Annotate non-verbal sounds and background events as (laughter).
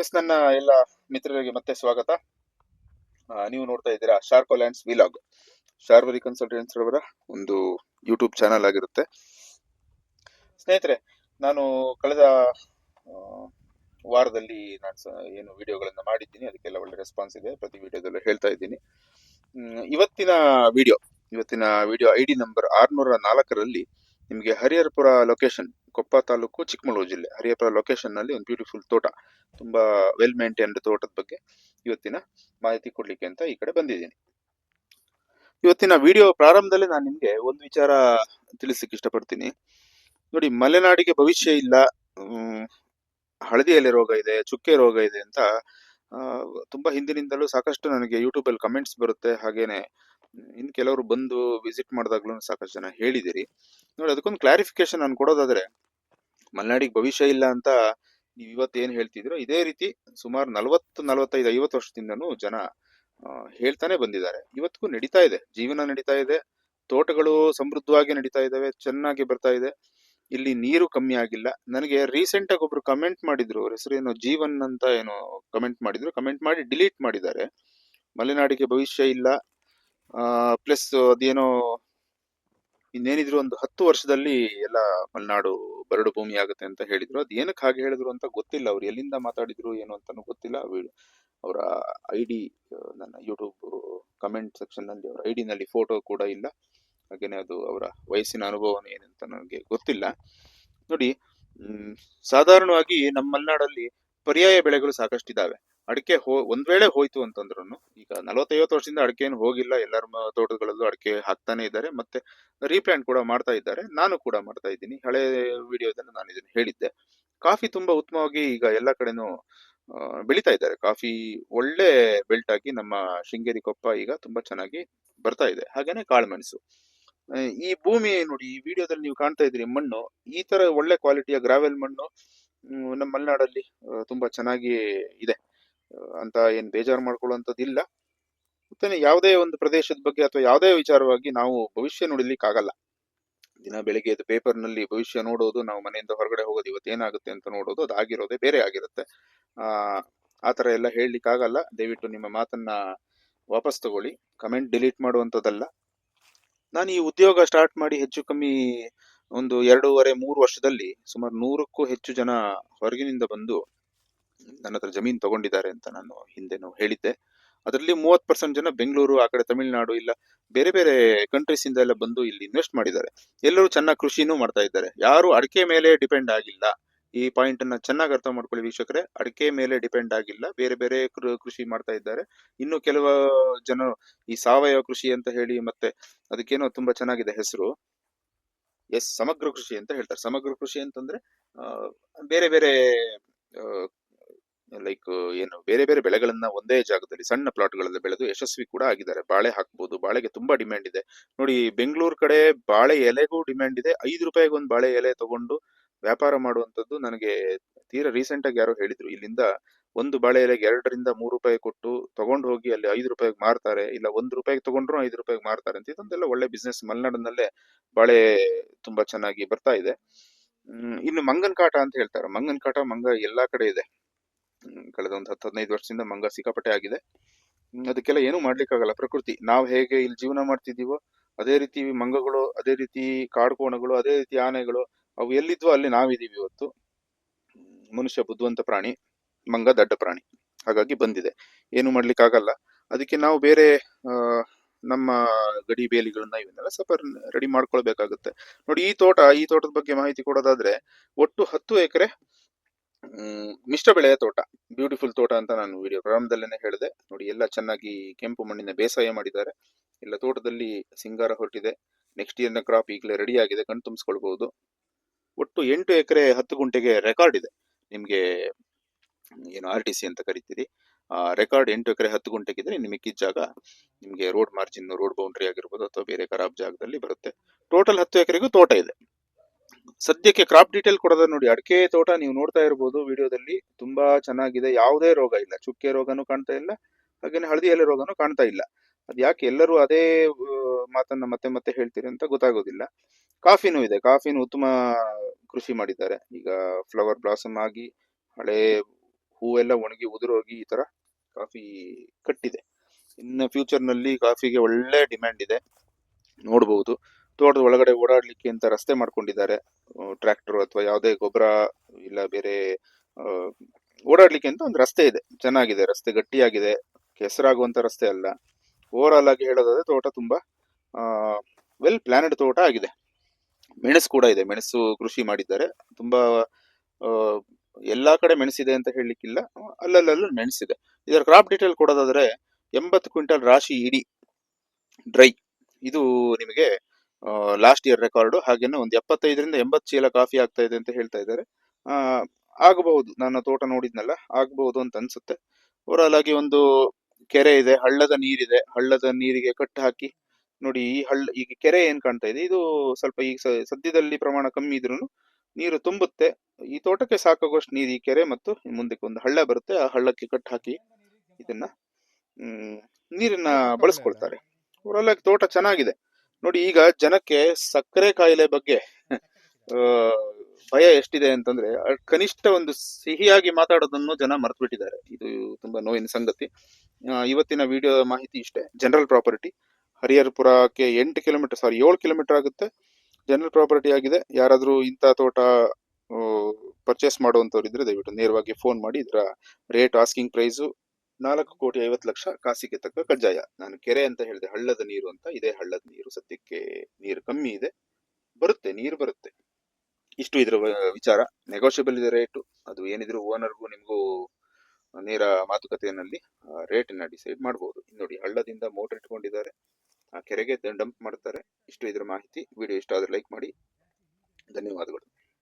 S, ನನ್ನ ಎಲ್ಲ ಮಿತ್ರರಿಗೆ ಮತ್ತೆ ಸ್ವಾಗತ. ನೀವು ನೋಡ್ತಾ ಇದ್ದೀರಾ ಶಾರ್ಕೋ ಲ್ಯಾಂಡ್ಸ್ ವಿಲಾಗ್ ಶಾರ್ವರಿ ಕನ್ಸಲ್ಟೆನ್ಸ್ ಅವರ ಒಂದು ಯೂಟ್ಯೂಬ್ ಚಾನಲ್ ಆಗಿರುತ್ತೆ. ಸ್ನೇಹಿತರೆ, ನಾನು ಕಳೆದ ವಾರದಲ್ಲಿ ನಾನು ಏನು ವಿಡಿಯೋಗಳನ್ನು ಮಾಡಿದ್ದೀನಿ. ಅದಕ್ಕೆಲ್ಲ ಒಳ್ಳೆ ರೆಸ್ಪಾನ್ಸ್ ಇದೆ. ಪ್ರತಿ ವಿಡಿಯೋದಲ್ಲೂ ಹೇಳ್ತಾ ಇದ್ದೀನಿ. ಇವತ್ತಿನ ವಿಡಿಯೋ ಇವತ್ತಿನ ವಿಡಿಯೋ ಐ ಡಿ ನಂಬರ್ ಆರ್ನೂರ ನಾಲ್ಕರಲ್ಲಿ ನಿಮಗೆ ಹರಿಹರಪುರ ಲೊಕೇಶನ್ ಕೊಪ್ಪ ತಾಲೂಕು ಚಿಕ್ಕಮಗಳೂರು ಜಿಲ್ಲೆ ಹರಿಯಪ್ಪ ಲೊಕೇಶನ್ನಲ್ಲಿ ಒಂದು ಬ್ಯೂಟಿಫುಲ್ ತೋಟ, ತುಂಬಾ ವೆಲ್ ಮೇಂಟೈನ್ಡ್ ತೋಟದ ಬಗ್ಗೆ ಇವತ್ತಿನ ಮಾಹಿತಿ ಕೊಡ್ಲಿಕ್ಕೆ ಅಂತ ಈ ಕಡೆ ಬಂದಿದ್ದೀನಿ. ಇವತ್ತಿನ ವಿಡಿಯೋ ಪ್ರಾರಂಭದಲ್ಲಿ ನಾನು ನಿಮ್ಗೆ ಒಂದು ವಿಚಾರ ತಿಳಿಸಲಿಕ್ಕೆ ಇಷ್ಟಪಡ್ತೀನಿ. ನೋಡಿ, ಮಲೆನಾಡಿಗೆ ಭವಿಷ್ಯ ಇಲ್ಲ ಹಳದಿ ಎಲೆ ರೋಗ ಇದೆ, ಚುಕ್ಕೆ ರೋಗ ಇದೆ ಅಂತ ತುಂಬಾ ಹಿಂದಿನಿಂದಲೂ ಸಾಕಷ್ಟು ನನಗೆ ಯೂಟ್ಯೂಬಲ್ಲಿ ಕಮೆಂಟ್ಸ್ ಬರುತ್ತೆ. ಹಾಗೇನೆ ಹ್ಮ್, ಇನ್ ಕೆಲವರು ಬಂದು ವಿಸಿಟ್ ಮಾಡಿದಾಗ್ಲೂ ಸಾಕಷ್ಟು ಜನ ಹೇಳಿದಿರಿ. ನೋಡಿ ಅದಕ್ಕೊಂದು ಕ್ಲಾರಿಫಿಕೇಶನ್ ನಾನು ಕೊಡೋದಾದ್ರೆ ಮಲೆನಾಡಿಗೆ ಭವಿಷ್ಯ ಇಲ್ಲ ಅಂತ ನೀವು ಇವತ್ತು ಏನ್ ಹೇಳ್ತಿದ್ರೋ ಇದೇ ರೀತಿ ಸುಮಾರು ನಲವತ್ತು ನಲವತ್ತೈದು ಐವತ್ತು ವರ್ಷದಿಂದನೂ ಜನ ಹೇಳ್ತಾನೆ ಬಂದಿದ್ದಾರೆ. ಇವತ್ತಿಗೂ ನಡೀತಾ ಇದೆ. ಜೀವನ ನಡೀತಾ ಇದೆ. ತೋಟಗಳು ಸಮೃದ್ಧವಾಗಿ ನಡೀತಾ ಇದಾವೆ ಚೆನ್ನಾಗಿ ಬರ್ತಾ ಇದೆ. ಇಲ್ಲಿ ನೀರು ಕಮ್ಮಿ ಆಗಿಲ್ಲ. ನನಗೆ ರೀಸೆಂಟ್ ಆಗಿ ಒಬ್ರು ಕಮೆಂಟ್ ಮಾಡಿದ್ರು. ಅವ್ರ ಹೆಸರು ಏನೋ? ಜೀವನ್ ಅಂತ ಏನೋ ಕಮೆಂಟ್ ಮಾಡಿದ್ರು. ಕಮೆಂಟ್ ಮಾಡಿ ಡಿಲೀಟ್ ಮಾಡಿದ್ದಾರೆ. ಮಲೆನಾಡಿಗೆ ಭವಿಷ್ಯ ಇಲ್ಲ. ಪ್ಲಸ್ ಅದೇನೋ ಇನ್ನೇನಿದ್ರು ಒಂದು ಹತ್ತು ವರ್ಷದಲ್ಲಿ ಎಲ್ಲ ಮಲೆನಾಡು ಬರಡು ಭೂಮಿ ಆಗುತ್ತೆ ಅಂತ ಹೇಳಿದ್ರು. ಅದು ಏನಕ್ಕೆ ಹಾಗೆ ಹೇಳಿದ್ರು ಅಂತ ಗೊತ್ತಿಲ್ಲ. ಅವ್ರು ಎಲ್ಲಿಂದ ಮಾತಾಡಿದ್ರು, ಏನು ಅಂತಾನು ಗೊತ್ತಿಲ್ಲ. ಅವರ ಐ ಡಿ ನನ್ನ ಯೂಟ್ಯೂಬ್ ಕಮೆಂಟ್ ಸೆಕ್ಷನ್ನಲ್ಲಿ ಅವರ ಐ ಡಿನಲ್ಲಿ ಫೋಟೋ ಕೂಡ ಇಲ್ಲ. ಹಾಗೇನೆ ಅದು ಅವರ ವಯಸ್ಸಿನ ಅನುಭವ ಏನಂತ ನನಗೆ ಗೊತ್ತಿಲ್ಲ. ನೋಡಿ ಸಾಧಾರಣವಾಗಿ ನಮ್ಮ ಮಲೆನಾಡಲ್ಲಿ ಪರ್ಯಾಯ ಬೆಳೆಗಳು ಸಾಕಷ್ಟಿದಾವೆ. ಅಡಿಕೆ ಹೋ, ಒಂದ್ ವೇಳೆ ಹೋಯ್ತು ಅಂತಂದ್ರು ಈಗ ನಲವತ್ತೈವತ್ತು ವರ್ಷದಿಂದ ಅಡಿಕೆ ಏನು ಹೋಗಿಲ್ಲ, ಎಲ್ಲರ ತೋಟಗಳಲ್ಲೂ ಅಡಿಕೆ ಹಾಕ್ತಾನೆ ಇದ್ದಾರೆ, ಮತ್ತೆ ರೀಪ್ಲಾಂಟ್ ಕೂಡ ಮಾಡ್ತಾ ಇದ್ದಾರೆ, ನಾನು ಕೂಡ ಮಾಡ್ತಾ ಇದ್ದೀನಿ, ಹಳೆ ವಿಡಿಯೋದಲ್ಲಿ ನಾನು ಇದನ್ನ ಹೇಳಿದ್ದೆ. ಕಾಫಿ ತುಂಬಾ ಉತ್ತಮವಾಗಿ ಈಗ ಎಲ್ಲ ಕಡೆನೂ ಬೆಳಿತಾ ಇದ್ದಾರೆ. ಕಾಫಿ ಒಳ್ಳೆ ಬೆಲ್ಟ್ ಆಗಿ ನಮ್ಮ ಶೃಂಗೇರಿ ಕೊಪ್ಪ ಈಗ ತುಂಬಾ ಚೆನ್ನಾಗಿ ಬರ್ತಾ ಇದೆ. ಹಾಗೇನೆ ಕಾಳುಮೆಣಸು. ಈ ಭೂಮಿ ನೋಡಿ, ಈ ವಿಡಿಯೋದಲ್ಲಿ ನೀವು ಕಾಣ್ತಾ ಇದ್ರಿ ಮಣ್ಣು, ಈ ತರ ಒಳ್ಳೆ ಕ್ವಾಲಿಟಿಯ ಗ್ರಾವೆಲ್ ಮಣ್ಣು ನಮ್ಮ ಮಲೆನಾಡಲ್ಲಿ ತುಂಬಾ ಚೆನ್ನಾಗಿ ಇದೆ. ಅಂತ ಏನ್ ಬೇಜಾರು ಮಾಡ್ಕೊಳ್ಳುವಂಥದ್ದಿಲ್ಲ ಮತ್ತೆ ಯಾವುದೇ ಒಂದು ಪ್ರದೇಶದ ಬಗ್ಗೆ ಅಥವಾ ಯಾವುದೇ ವಿಚಾರವಾಗಿ ನಾವು ಭವಿಷ್ಯ ನೋಡ್ಲಿಕ್ಕಾಗಲ್ಲ. ದಿನ ಬೆಳಿಗ್ಗೆ ಎದ್ದು ಪೇಪರ್ನಲ್ಲಿ ನಲ್ಲಿ ಭವಿಷ್ಯ ನೋಡೋದು, ನಾವು ಮನೆಯಿಂದ ಹೊರಗಡೆ ಹೋಗೋದು, ಇವತ್ತು ಏನಾಗುತ್ತೆ ಅಂತ ನೋಡೋದು, ಅದು ಆಗಿರೋದೇ ಬೇರೆ ಆಗಿರುತ್ತೆ. ಆ ಥರ ಎಲ್ಲ ಹೇಳಲಿಕ್ಕಾಗಲ್ಲ. ದಯವಿಟ್ಟು ನಿಮ್ಮ ಮಾತನ್ನ ವಾಪಸ್ ತಗೊಳ್ಳಿ. ಕಮೆಂಟ್ ಡಿಲೀಟ್ ಮಾಡುವಂಥದ್ದಲ್ಲ. ನಾನು ಈ ಉದ್ಯೋಗ ಸ್ಟಾರ್ಟ್ ಮಾಡಿ ಹೆಚ್ಚು ಕಮ್ಮಿ ಒಂದು ಎರಡೂವರೆ ಮೂರು ವರ್ಷದಲ್ಲಿ ಸುಮಾರು ನೂರಕ್ಕೂ ಹೆಚ್ಚು ಜನ ಹೊರಗಿನಿಂದ ಬಂದು ನನ್ನ ಹತ್ರ ಜಮೀನು ತಗೊಂಡಿದ್ದಾರೆ ಅಂತ ನಾನು ಹಿಂದೆನೂ ಹೇಳಿದ್ದೆ. ಅದರಲ್ಲಿ ಮೂವತ್ತು ಪರ್ಸೆಂಟ್ ಜನ ಬೆಂಗಳೂರು, ಆ ಕಡೆ ತಮಿಳುನಾಡು, ಇಲ್ಲ ಬೇರೆ ಬೇರೆ ಕಂಟ್ರೀಸ್ ಇಂದ ಎಲ್ಲ ಬಂದು ಇಲ್ಲಿ ಇನ್ವೆಸ್ಟ್ ಮಾಡಿದ್ದಾರೆ. ಎಲ್ಲರೂ ಚೆನ್ನಾಗಿ ಕೃಷಿನೂ ಮಾಡ್ತಾ ಇದ್ದಾರೆ. ಯಾರು ಅಡಿಕೆ ಮೇಲೆ ಡಿಪೆಂಡ್ ಆಗಿಲ್ಲ. ಈ ಪಾಯಿಂಟ್ ಅನ್ನ ಚೆನ್ನಾಗಿ ಅರ್ಥ ಮಾಡ್ಕೊಳ್ಳಿ ವೀಕ್ಷಕರೇ. ಅಡಿಕೆ ಮೇಲೆ ಡಿಪೆಂಡ್ ಆಗಿಲ್ಲ. ಬೇರೆ ಬೇರೆ ಕೃಷಿ ಮಾಡ್ತಾ ಇದ್ದಾರೆ. ಇನ್ನು ಕೆಲವು ಜನ ಈ ಸಾವಯವ ಕೃಷಿ ಅಂತ ಹೇಳಿ ಮತ್ತೆ ಅದಕ್ಕೇನೋ ತುಂಬಾ ಚೆನ್ನಾಗಿದೆ ಹೆಸರು. ಎಸ್, ಸಮಗ್ರ ಕೃಷಿ ಅಂತ ಹೇಳ್ತಾರೆ. ಸಮಗ್ರ ಕೃಷಿ ಅಂತಂದ್ರೆ ಬೇರೆ ಬೇರೆ ಲೈಕ್ ಏನು ಬೇರೆ ಬೇರೆ ಬೆಳೆಗಳನ್ನ ಒಂದೇ ಜಾಗದಲ್ಲಿ ಸಣ್ಣ ಪ್ಲಾಟ್ಗಳಲ್ಲಿ ಬೆಳೆದು ಯಶಸ್ವಿ ಕೂಡ ಆಗಿದ್ದಾರೆ. ಬಾಳೆ ಹಾಕ್ಬೋದು, ಬಾಳೆಗೆ ತುಂಬಾ ಡಿಮ್ಯಾಂಡ್ ಇದೆ. ನೋಡಿ ಬೆಂಗಳೂರು ಕಡೆ ಬಾಳೆ ಎಲೆಗೂ ಡಿಮ್ಯಾಂಡ್ ಇದೆ. ಐದು ರೂಪಾಯಿಗೆ ಒಂದು ಬಾಳೆ ಎಲೆ ತಗೊಂಡು ವ್ಯಾಪಾರ ಮಾಡುವಂತದ್ದು ನನಗೆ ತೀರಾ ರೀಸೆಂಟ್ ಆಗಿ ಯಾರೋ ಹೇಳಿದ್ರು. ಇಲ್ಲಿಂದ ಒಂದು ಬಾಳೆ ಎಲೆಗೆ ಎರಡರಿಂದ ಮೂರು ರೂಪಾಯಿ ಕೊಟ್ಟು ತಗೊಂಡು ಹೋಗಿ ಅಲ್ಲಿ ಐದು ರೂಪಾಯಿಗೆ ಮಾರ್ತಾರೆ. ಇಲ್ಲ, ಒಂದು ರೂಪಾಯಿಗೆ ತಗೊಂಡ್ರು ಐದು ರೂಪಾಯಿಗೆ ಮಾರ್ತಾರೆ ಅಂತ. ಇದೊಂದೆಲ್ಲ ಒಳ್ಳೆ ಬಿಸ್ನೆಸ್ ಮಲೆನಾಡಿನಲ್ಲೇ ಬಾಳೆ ತುಂಬಾ ಚೆನ್ನಾಗಿ ಬರ್ತಾ ಇದೆ. ಇನ್ನು ಮಂಗನ್ ಕಾಟ ಅಂತ ಹೇಳ್ತಾರೆ. ಮಂಗನ್ ಕಾಟ ಮಂಗ ಎಲ್ಲಾ ಕಡೆ ಇದೆ. ಕಳೆದ ಒಂದು ಹತ್ತು ಹದಿನೈದು ವರ್ಷದಿಂದ ಮಂಗ ಸಿಕ್ಕಾಪಟ್ಟೆ ಆಗಿದೆ. ಅದಕ್ಕೆಲ್ಲ ಏನು ಮಾಡ್ಲಿಕ್ಕಾಗಲ್ಲ. ಪ್ರಕೃತಿ, ನಾವು ಹೇಗೆ ಇಲ್ಲಿ ಜೀವನ ಮಾಡ್ತಿದ್ದೀವೋ, ಅದೇ ರೀತಿ ಮಂಗಗಳು, ಅದೇ ರೀತಿ ಕಾಡುಕೋಣಗಳು ಅದೇ ರೀತಿ ಆನೆಗಳು, ಅವು ಎಲ್ಲಿದ್ವೋ ಅಲ್ಲಿ ನಾವಿದೀವಿ ಇವತ್ತು. ಮನುಷ್ಯ ಬುದ್ಧಿವಂತ ಪ್ರಾಣಿ, ಮಂಗ ದಡ್ಡ ಪ್ರಾಣಿ. ಹಾಗಾಗಿ ಬಂದಿದೆ. ಏನು ಮಾಡ್ಲಿಕ್ಕಾಗಲ್ಲ. ಅದಕ್ಕೆ ನಾವು ಬೇರೆ ನಮ್ಮ ಗಡಿ ಬೇಲಿಗಳನ್ನ ಇವನ್ನೆಲ್ಲ ಸ್ವಲ್ಪ ರೆಡಿ ಮಾಡ್ಕೊಳ್ಬೇಕಾಗುತ್ತೆ. ನೋಡಿ, ಈ ತೋಟ, ಈ ತೋಟದ ಬಗ್ಗೆ ಮಾಹಿತಿ ಕೊಡೋದಾದ್ರೆ, ಒಟ್ಟು ಹತ್ತು ಎಕರೆ ಮಿಶ್ರ ಬೆಳೆಯ ತೋಟ ಬ್ಯೂಟಿಫುಲ್ ತೋಟ ಅಂತ ನಾನು ವಿಡಿಯೋ ಪ್ರಾರಂಭದಲ್ಲೇನೆ ಹೇಳಿದೆ. ನೋಡಿ, ಎಲ್ಲ ಚೆನ್ನಾಗಿ ಕೆಂಪು ಮಣ್ಣಿನ ಬೇಸಾಯ ಮಾಡಿದ್ದಾರೆ. ಎಲ್ಲ ತೋಟದಲ್ಲಿ ಸಿಂಗಾರ ಹೊರಟಿದೆ. ನೆಕ್ಸ್ಟ್ ಇಯರ್ನ ಕ್ರಾಪ್ ಈಗಲೇ ರೆಡಿ ಆಗಿದೆ. ಕಣ್ ತುಂಬಿಸ್ಕೊಳ್ಬಹುದು ಒಟ್ಟು ಎಂಟು ಎಕರೆ ಹತ್ತು ಗುಂಟೆಗೆ ರೆಕಾರ್ಡ್ ಇದೆ. ನಿಮ್ಗೆ ಏನು ಆರ್ ಟಿ ಸಿ ಅಂತ ಕರಿತೀರಿ. ಆ ರೆಕಾರ್ಡ್ ಎಂಟು ಎಕರೆ ಹತ್ತು ಗುಂಟೆಗಿದ್ರೆ ನಿಮಗೆ ಜಾಗ ನಿಮ್ಗೆ ರೋಡ್ ಮಾರ್ಜಿನ್ ರೋಡ್ ಬೌಂಡ್ರಿ ಆಗಿರ್ಬೋದು ಅಥವಾ ಬೇರೆ ಖರಾಬ್ ಜಾಗದಲ್ಲಿ ಬರುತ್ತೆ. ಟೋಟಲ್ ಹತ್ತು ಎಕರೆಗೂ ತೋಟ ಇದೆ. ಸದ್ಯಕ್ಕೆ ಕ್ರಾಪ್ ಡೀಟೇಲ್ ಕೊಡೋದ ನೋಡಿ, ಅಡಿಕೆ ತೋಟ ನೀವು ನೋಡ್ತಾ ಇರಬಹುದು ವಿಡಿಯೋದಲ್ಲಿ, ತುಂಬಾ ಚೆನ್ನಾಗಿದೆ, ಯಾವುದೇ ರೋಗ ಇಲ್ಲ. ಚುಕ್ಕೆ ರೋಗನೂ ಕಾಣ್ತಾ ಇಲ್ಲ, ಹಾಗೇನೆ ಹಳದಿ ಎಲೆ ರೋಗನೂ ಕಾಣ್ತಾ ಇಲ್ಲ. ಅದ್ ಯಾಕೆ ಎಲ್ಲರೂ ಅದೇ ಮಾತನ್ನ ಮತ್ತೆ ಮತ್ತೆ ಹೇಳ್ತೀರಿ ಅಂತ ಗೊತ್ತಾಗೋದಿಲ್ಲ. ಕಾಫಿನೂ ಇದೆ, ಕಾಫಿನೂ ಉತ್ತಮ ಕೃಷಿ ಮಾಡಿದ್ದಾರೆ. ಈಗ ಫ್ಲವರ್ ಬ್ಲಾಸಮ್ ಆಗಿ, ಹಳೆ ಹೂವೆಲ್ಲ ಒಣಗಿ ಉದುರೋಗಿ ಈ ತರ ಕಾಫಿ ಕಟ್ಟಿದೆ. ಇನ್ನು ಫ್ಯೂಚರ್ನಲ್ಲಿ ಕಾಫಿಗೆ ಒಳ್ಳೆ ಡಿಮ್ಯಾಂಡ್ ಇದೆ. ನೋಡಬಹುದು ತೋಟದ ಒಳಗಡೆ ಓಡಾಡ್ಲಿಕ್ಕೆ ಅಂತ ರಸ್ತೆ ಮಾಡ್ಕೊಂಡಿದ್ದಾರೆ. ಟ್ರ್ಯಾಕ್ಟರ್ ಅಥವಾ ಯಾವುದೇ ಗೊಬ್ಬರ ಇಲ್ಲ ಬೇರೆ ಓಡಾಡ್ಲಿಕ್ಕೆ ಅಂತ ಒಂದು ರಸ್ತೆ ಇದೆ. ಚೆನ್ನಾಗಿದೆ, ರಸ್ತೆ ಗಟ್ಟಿಯಾಗಿದೆ. ಕೆಸರಾಗುವಂತ ರಸ್ತೆ ಅಲ್ಲ. ಓವರ್ ಆಗಿ ಹೇಳೋದಾದ್ರೆ ತೋಟ ತುಂಬಾ ವೆಲ್ ಪ್ಲಾನೆಡ್ ತೋಟ ಆಗಿದೆ. ಮೆಣಸು ಕೂಡ ಇದೆ. ಮೆಣಸು ಕೃಷಿ ಮಾಡಿದ್ದಾರೆ. ತುಂಬಾ ಎಲ್ಲಾ ಕಡೆ ಮೆಣಸಿದೆ ಅಂತ ಹೇಳಲಿಕ್ಕಿಲ್ಲ. ಅಲ್ಲಲ್ಲಲ್ಲೂ ಮೆಣಸಿದೆ. ಇದರ ಕ್ರಾಪ್ ಡೀಟೇಲ್ ಕೊಡೋದಾದ್ರೆ ಎಂಬತ್ತು ಕ್ವಿಂಟಲ್ ರಾಶಿ ಇಡೀ ಡ್ರೈ ಇದು ನಿಮಗೆ ಲಾಸ್ಟ್ ಇಯರ್ ರೆಕಾರ್ಡ್ ಹಾಗೇನೆ ಒಂದು ಎಪ್ಪತ್ತೈದರಿಂದ ಎಂಬತ್ತು ಚೀಲ ಕಾಫಿ ಆಗ್ತಾ ಇದೆ ಅಂತ ಹೇಳ್ತಾ ಇದ್ದಾರೆ. ಆಗಬಹುದು ನನ್ನ ತೋಟ ನೋಡಿದ್ನಲ್ಲ ಆಗಬಹುದು ಅಂತ ಅನ್ಸುತ್ತೆ. ಓವರಾಲ್ ಆಗಿ ಒಂದು ಕೆರೆ ಇದೆ ಹಳ್ಳದ ನೀರಿದೆ ಹಳ್ಳದ ನೀರಿಗೆ ಕಟ್ಟು ಹಾಕಿ ನೋಡಿ ಈ ಹಳ್ಳ ಈಗ ಕೆರೆ ಏನ್ ಕಾಣ್ತಾ ಇದೆ ಇದು ಸ್ವಲ್ಪ ಈಗ ಸದ್ಯದಲ್ಲಿ ಪ್ರಮಾಣ ಕಮ್ಮಿ ಇದ್ರೂ ನೀರು ತುಂಬುತ್ತೆ. ಈ ತೋಟಕ್ಕೆ ಸಾಕಾಗುವಷ್ಟು ನೀರು ಈ ಕೆರೆ ಮತ್ತು ಮುಂದಕ್ಕೆ ಒಂದು ಹಳ್ಳ ಬರುತ್ತೆ ಆ ಹಳ್ಳಕ್ಕೆ ಕಟ್ಟು ಹಾಕಿ ಇದನ್ನ ಹ್ಮ್ ನೀರನ್ನ ಬಳಸ್ಕೊಳ್ತಾರೆ. ಓವರಾಲ್ ಆಗಿ ತೋಟ ಚೆನ್ನಾಗಿದೆ. ನೋಡಿ ಈಗ ಜನಕ್ಕೆ ಸಕ್ಕರೆ ಕಾಯಿಲೆ ಬಗ್ಗೆ (laughs) ಭಯ ಎಷ್ಟಿದೆ ಅಂತಂದ್ರೆ ಕನಿಷ್ಠ ಒಂದು ಸಿಹಿಯಾಗಿ ಮಾತಾಡೋದನ್ನು ಜನ ಮರ್ತು ಬಿಟ್ಟಿದ್ದಾರೆ ಇದು ತುಂಬಾ ನೋವಿನ ಸಂಗತಿ. ಇವತ್ತಿನ ವಿಡಿಯೋ ಮಾಹಿತಿ ಇಷ್ಟೇ. ಜನರಲ್ ಪ್ರಾಪರ್ಟಿ ಹರಿಹರ್ಪುರಕ್ಕೆ ಎಂಟು ಕಿಲೋಮೀಟರ್ ಸಾರಿ ಏಳು ಕಿಲೋಮೀಟರ್ ಆಗುತ್ತೆ. ಜನರಲ್ ಪ್ರಾಪರ್ಟಿ ಆಗಿದೆ. ಯಾರಾದರೂ ಇಂಥ ತೋಟ ಪರ್ಚೇಸ್ ಮಾಡುವಂಥವ್ರು ಇದ್ರೆ ದಯವಿಟ್ಟು ನೇರವಾಗಿ ಫೋನ್ ಮಾಡಿ ಇದರ ರೇಟ್ ಆಸ್ಕಿಂಗ್ ಪ್ರೈಸು ನಾಲ್ಕು ಕೋಟಿ ಐವತ್ತು ಲಕ್ಷ ಕಾಸಿಗೆ ತಕ್ಕ ಕಜ್ಜಾಯ ನಾನು ಕೆರೆ ಅಂತ ಹೇಳಿದೆ, ಹಳ್ಳದ ನೀರು ಅಂತ. ಇದೇ ಹಳ್ಳದ ನೀರು. ಸದ್ಯಕ್ಕೆ ನೀರು ಕಮ್ಮಿ ಇದೆ. ಬರುತ್ತೆ, ನೀರು ಬರುತ್ತೆ. ಇಷ್ಟು ಇದರ ವಿಚಾರ. ನೆಗೋಷಿಯಬಲ್ ಇದೆ ರೇಟು ಅದು ಏನಿದ್ರು ಓನರ್ಗೂ ನಿಮಗೂ ನೇರ ಮಾತುಕತೆಯಲ್ಲಿ ರೇಟನ್ನ ಡಿಸೈಡ್ ಮಾಡಬಹುದು ನೋಡಿ, ಹಳ್ಳದಿಂದ ಮೋಟರ್ ಇಟ್ಕೊಂಡಿದ್ದಾರೆ. ಆ, ಕೆರೆಗೆ ಡಂಪ್ ಮಾಡ್ತಾರೆ. ಇಷ್ಟು ಇದ್ರ ಮಾಹಿತಿ. ವಿಡಿಯೋ ಇಷ್ಟ ಆದ್ರೆ ಲೈಕ್ ಮಾಡಿ. ಧನ್ಯವಾದಗಳು.